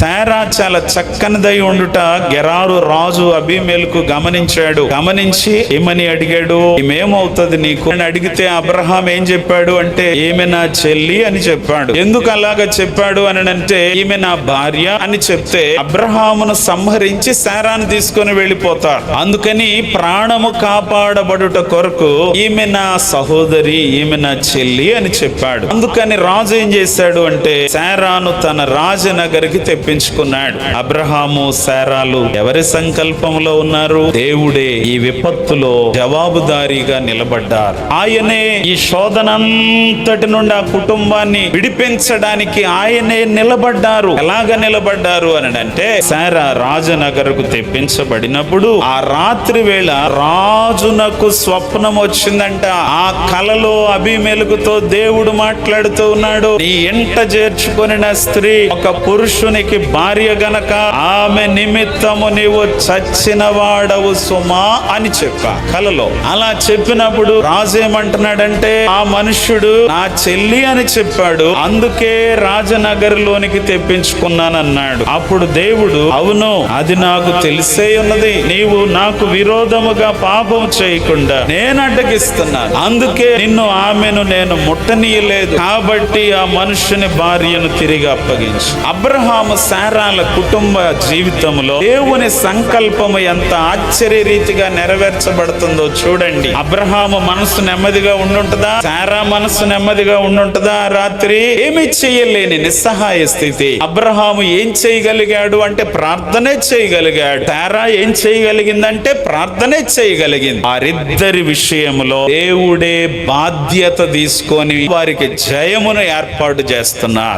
శారా చాలా చక్కనిదై ఉండుట గెరారు రాజు అభిమేలకు గమనించాడు. గమనించి ఏమని అడిగాడు? ఏమవుతుంది నీకు? అని అడిగితే అబ్రహాం ఏం చెప్పాడు అంటే ఈమె నా చెల్లి అని చెప్పాడు. ఎందుకు అలాగ చెప్పాడు? అని అంటే ఈమె నా భార్య అని చెప్తే అబ్రహామును సంహరించి శారాను తీసుకొని వెళ్ళిపోతాడు. అందుకని ప్రాణము కాపాడబడుట కొరకు ఈమె నా సహోదరి ఈమె నా చెల్లి అని చెప్పాడు. అందుకని రాజు ఏం చేశాడు అంటే శారాను తన రాజనగరికి ఒప్పించుకున్నాడు అబ్రహాము శారాలు ఎవరి సంకల్పంలో ఉన్నారు? దేవుడే ఈ విపత్తులో జవాబుదారీగా నిలబడ్డారు. ఆయనే ఈ శోధనంతటి నుండి ఆ కుటుంబాన్ని విడిపించడానికి ఆయనే నిలబడ్డారు. ఎలాగ నిలబడ్డారు అని అంటే శారా రాజనగరకు తెప్పించబడినప్పుడు ఆ రాత్రి వేళ రాజునకు స్వప్నం వచ్చిందంట. ఆ కలలో అభిమెలుగుతో దేవుడు మాట్లాడుతూ ఉన్నాడు. నీ ఎంట చేర్చుకొనిన స్త్రీ ఒక పురుషునికి భార్య గనక ఆమె నిమిత్తము నీవు చచ్చిన వాడవు సుమా అని చెప్పా కలలో. అలా చెప్పినప్పుడు రాజు ఏమంటున్నాడంటే ఆ మనుష్యుడు నా చెల్లి అని చెప్పాడు. అందుకే తెప్పించుకున్నాను తెప్పించుకున్నానన్నాడు. అప్పుడు దేవుడు అవును అది నాకు తెలిసే ఉన్నది. నీవు నాకు విరోధముగా పాపం చేయకుండా నేను అడ్డగిస్తున్నాను. అందుకే నిన్ను ఆమెను నేను ముట్టనీయలేదు. కాబట్టి ఆ మనుష్యుని భార్యను తిరిగి అప్పగించు. అబ్రహాము సారాల కుటుంబ జీవితంలో దేవుని సంకల్పము ఎంత ఆశ్చర్య రీతిగా నెరవేర్చబడుతుందో చూడండి. అబ్రహాము మనసు నెమ్మదిగా ఉండుంటదా? సారా మనసు నెమ్మదిగా ఉండుంటదా రాత్రి? ఏమి చేయలేని నిస్సహాయ స్థితి. అబ్రహాము ఏం చేయగలిగాడు అంటే ప్రార్థనే చేయగలిగాడు. సారా ఏం చేయగలిగిందంటే ప్రార్థనే చేయగలిగింది. వారిద్దరి విషయంలో దేవుడే బాధ్యత తీసుకొని వారికి జయమును ఏర్పాటు చేస్తున్నారు.